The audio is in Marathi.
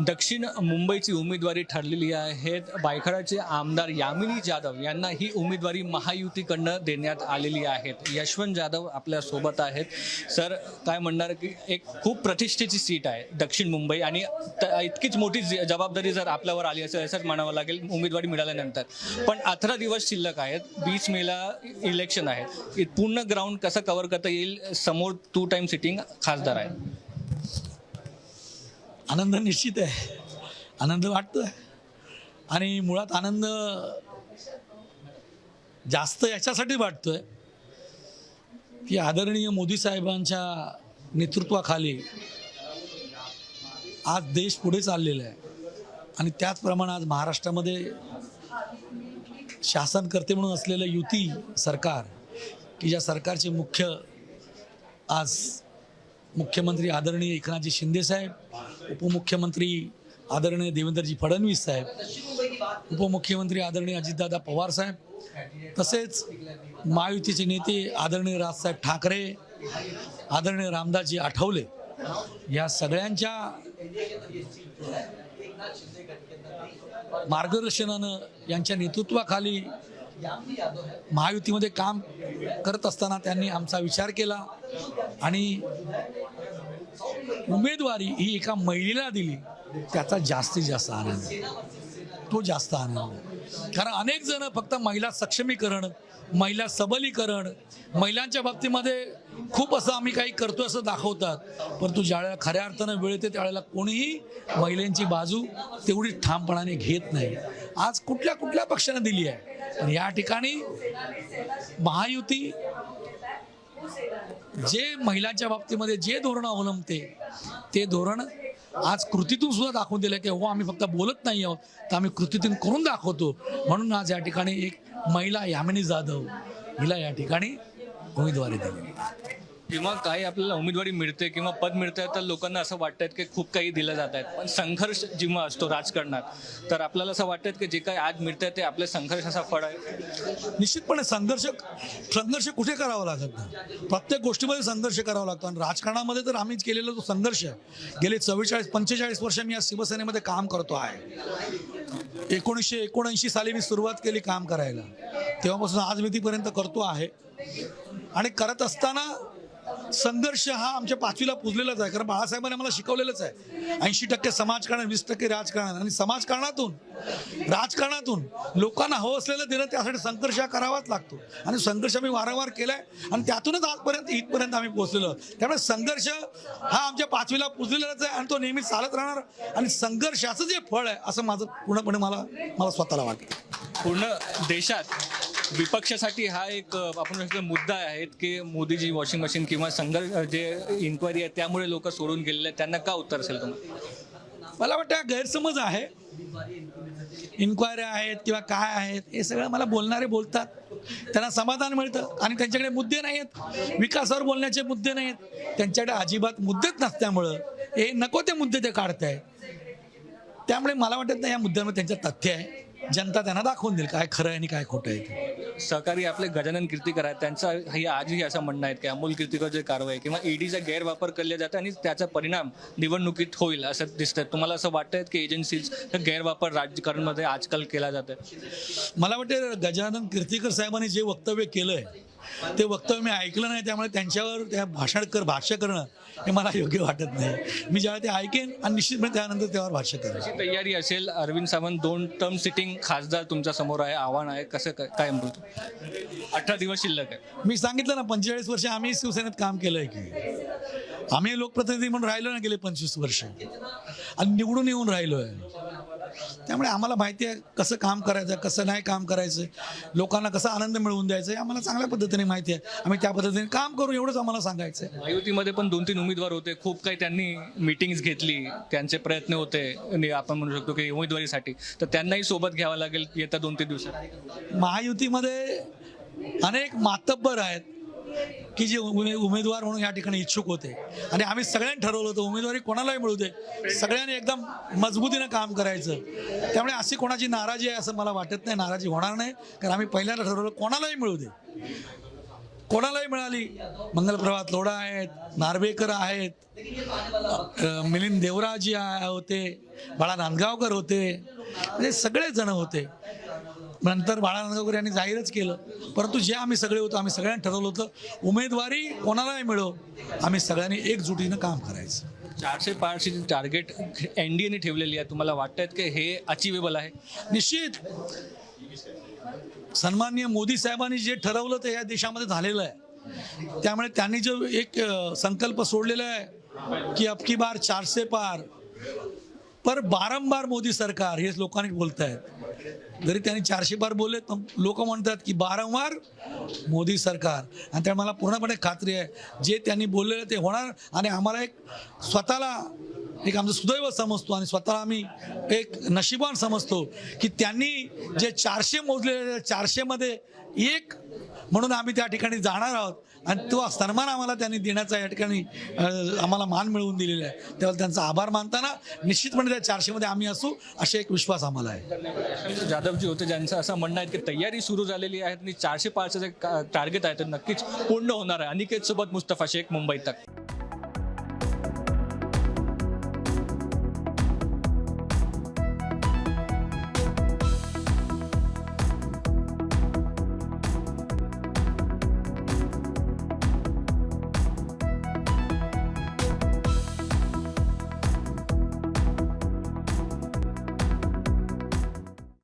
दक्षिण मुंबईची उमेदवारी ठरलेली आहेत बायखळाचे आमदार यामिनी जाधव यांना ही उमेदवारी महायुतीकडनं देण्यात आलेली आहेत. यशवंत जाधव आपल्यासोबत आहेत. सर काय म्हणणार की एक खूप प्रतिष्ठेची सीट आहे दक्षिण मुंबई आणि इतकीच मोठी ज- जबाबदारी जर आपल्यावर आली असेल असंच म्हणावं लागेल उमेदवारी मिळाल्यानंतर. पण अठरा दिवस शिल्लक आहेत वीस मेला इलेक्शन आहे. पूर्ण ग्राउंड कसं कव्हर करता येईल? समोर टू टाइम सिटिंग खासदार आहे आनंद निश्चित आहे. आनंद वाटतोय. आणि मुळात आनंद जास्त याच्यासाठी वाटतोय की आदरणीय मोदी साहेबांच्या नेतृत्वाखाली आज देश पुढे चाललेला आहे. आणि त्याचप्रमाणे आज महाराष्ट्रामध्ये शासनकर्ते म्हणून असलेलं युती सरकार की ज्या सरकारचे मुख्य आज मुख्यमंत्री आदरणीय एकनाथजी शिंदे साहेब उपमुख्यमंत्री आदरणीय देवेंद्रजी फडणवीस साहेब उपमुख्यमंत्री आदरणीय अजितदादा पवार साहेब तसेच महायुतीचे नेते आदरणीय राजसाहेब ठाकरे आदरणीय रामदासजी आठवले या सगळ्यांच्या मार्गदर्शनानं यांच्या नेतृत्वाखाली महायुतीमध्ये काम करत असताना त्यांनी आमचा विचार केला आणि उमेदवारी ही एका महिलेला दिली. त्याचा जास्तीत जास्त आनंद. तो जास्त आनंद. कारण अनेक जण फक्त महिला सक्षमीकरण महिला सबलीकरण महिलांच्या बाबतीमध्ये खूप असं आम्ही काही करतो असं दाखवतात. परंतु ज्यावेळेला खऱ्या अर्थानं वेळ येते त्यावेळेला कोणीही महिलांची बाजू तेवढी ठामपणाने घेत नाही. आज कुठल्या कुठल्या पक्षानं दिली आहे? पण या ठिकाणी महायुती जे महिलांच्या बाबतीमध्ये जे धोरण अवलंबते ते धोरण आज कृतीतून सुद्धा दाखवून दिलं की हो आम्ही फक्त बोलत नाही आहोत तर आम्ही कृतीतून करून दाखवतो. म्हणून आज या ठिकाणी एक महिला यामिनी जाधव हिला या ठिकाणी उमेदवारी दिली. जेव्हा काही आपल्याला उमेदवारी मिळते किंवा पद मिळतंय तर लोकांना असं वाटतं की खूप काही दिलं जात आहेत पण संघर्ष जेव्हा असतो राजकारणात तर आपल्याला असं वाटतं की जे काही आज मिळतंय ते आपल्या संघर्षाचा फळ आहे. निश्चितपणे संघर्ष संघर्ष कुठे करावा लागत नाही? प्रत्येक गोष्टीमध्ये संघर्ष करावा लागतो. आणि राजकारणामध्ये तर आम्हीच केलेला जो संघर्ष आहे गेले चव्वेचाळीस पंचेचाळीस वर्ष मी या शिवसेनेमध्ये काम करतो आहे. एकोणीसशे एकोणऐंशी साली मी सुरुवात केली काम करायला. तेव्हापासून आज मी तीपर्यंत करतो आहे. आणि करत असताना संघर्ष हा आमच्या पाचवीला पुजलेलाच आहे. कारण बाळासाहेबांनी मला शिकवलेलंच आहे. ऐंशी टक्के समाजकारण वीस टक्के राजकारण आणि समाजकारणातून राजकारणातून लोकांना हवं असलेलं देणं त्यासाठी संघर्ष हा करावाच लागतो. आणि संघर्ष आम्ही वारंवार केलाय आणि त्यातूनच आजपर्यंत इथपर्यंत आम्ही पोहोचलेलो त्यामुळे संघर्ष हा आमच्या पाचवीला पुजलेलाच आहे आणि तो नेहमी चालत राहणार आणि संघर्षाचं जे फळ आहे असं माझं पूर्णपणे मला मला स्वतःला वाटतं. पूर्ण देशात विपक्षासाठी हा एक आपण मुद्दा आहे की मोदीजी वॉशिंग मशीन किंवा संघर्ष जे इन्क्वायरी आहे त्यामुळे लोक सोडून गेलेले आहेत. त्यांना का उत्तर असेल तुम्हाला? मला वाटतं हा गैरसमज आहे. इन्क्वायऱ्या आहेत किंवा काय आहेत हे सगळं मला बोलणारे बोलतात. त्यांना समाधान मिळतं आणि त्यांच्याकडे मुद्दे नाही आहेत विकासावर बोलण्याचे मुद्दे नाही आहेत त्यांच्याकडे अजिबात मुद्देच नसल्यामुळं हे नको ते मुद्दे ते काढताय. त्यामुळे मला वाटत नाही या मुद्द्यांमध्ये त्यांचं तथ्य आहे. जनता त्यांना दाखवून देईल काय खरं आहे आणि काय खोटं आहे ते. सहकारी आपले गजानन कीर्तीकर आहेत त्यांचं हे आजही असं म्हणणं आहे की अमोल कीर्तीकर जे कारवाई किंवा ईडीचा गैरवापर केला जातो आणि त्याचा परिणाम निवडणुकीत होईल असं दिसतंय तुम्हाला असं वाटतंय की एजन्सीज गैरवापर राजकारणमध्ये आजकाल केला जातोय मला वाटते गजानन कीर्तीकर साहेबांनी जे वक्तव्य केलं आहे ते वक्तव्य मी ऐकलं नाही त्यामुळे त्यांच्यावर त्या भाषण कर भाष्य करणं हे मला योग्य वाटत नाही. मी ज्यावेळी ते ऐकेन आणि निश्चितपणे त्यानंतर त्यावर भाष्य करेन. तयारी असेल? अरविंद सावंत दोन टर्म सिटिंग खासदार तुमच्यासमोर आहे आव्हान आहे कसं काय काय बोलतो अठरा दिवस शिल्लक आहे. मी सांगितलं ना पंचेचाळीस वर्ष आम्ही शिवसेनेत काम केलंय की. आम्ही लोकप्रतिनिधी म्हणून राहिलो ना गेले पंचवीस वर्ष. आणि निवडून येऊन राहिलो आहे त्यामुळे आम्हाला माहिती आहे कसं काम करायचं कसं नाही काम करायचं. लोकांना कसा आनंद मिळवून द्यायचा हे आम्हाला चांगल्या पद्धतीने माहिती आहे. आम्ही त्या पद्धतीने काम करू एवढंच आम्हाला सांगायचं आहे महायुतीमध्ये पण दोन तीन उमेदवार होते. खूप काही त्यांनी मिटिंग्स घेतली त्यांचे प्रयत्न होते आणि आपण म्हणू शकतो की उमेदवारीसाठी. तर त्यांनाही सोबत घ्यावं लागेल येत्या दोन तीन दिवसात. महायुतीमध्ये अनेक मातब्बर आहेत. की जे उमे उमेदवार म्हणून या ठिकाणी इच्छुक होते. आणि आम्ही सगळ्यांनी ठरवलं होतं उमेदवारी कोणालाही मिळू दे. सगळ्यांनी एकदम मजबूतीनं काम करायचं. त्यामुळे अशी कोणाची नाराजी आहे असं मला वाटत नाही नाराजी होणार नाही. कारण आम्ही पहिल्यांदा ठरवलं कोणालाही मिळू दे. कोणालाही मिळाली मंगलप्रभात लोढा आहेत नार्वेकर आहेत मिलिंद देवराजी होते बाळा नांदगावकर होते. म्हणजे सगळेच जण होते. नंतर बाळा नांदगावकर यांनी जाहीरच केलं. परंतु जे आम्ही सगळे होतो आम्ही सगळ्यांनी ठरवलं होतं उमेदवारी कोणालाही मिळो आम्ही सगळ्यांनी एकजुटीनं काम करायचं. चारशे पारची जी टार्गेट एन डी एने ठेवलेली आहे. तुम्हाला वाटतं की हे अचिवेबल आहे? निश्चित. सन्माननीय मोदी साहेबांनी जे ठरवलं ते या देशामध्ये झालेलं आहे. त्यामुळे त्यांनी जो एक संकल्प सोडलेला आहे की अबकी बार चारशे पार. पर बारंबार मोदी सरकार हेच लोकांनी बोलत आहेत जरी त्यांनी चारशे बार बोलले तर लोक म्हणतात की वारंवार मोदी सरकार. आणि त्या मला पूर्णपणे खात्री आहे जे त्यांनी बोललेलं ते होणार. आणि आम्हाला एक स्वतःला एक आमचं सुदैव समजतो आणि स्वतःला आम्ही एक नशिबान समजतो की त्यांनी जे चारशे मोजलेले चारशेमध्ये एक म्हणून आम्ही त्या ठिकाणी जाणार आहोत. आणि तो सन्मान आम्हाला त्यांनी देण्याचा या ठिकाणी आम्हाला मान मिळवून दिलेला आहे. त्यावर त्यांचा आभार मानताना निश्चितपणे त्या चारशेमध्ये आम्ही असू असे एक विश्वास आम्हाला आहे. जाधवजी होते ज्यांचं असं म्हणणं आहे की तयारी सुरू झालेली आहे आणि चारशे पाचशे जे टार्गेट आहे ते नक्कीच पूर्ण होणार आहे. अनिकेत सोबत मुस्तफा शेख मुंबई तक.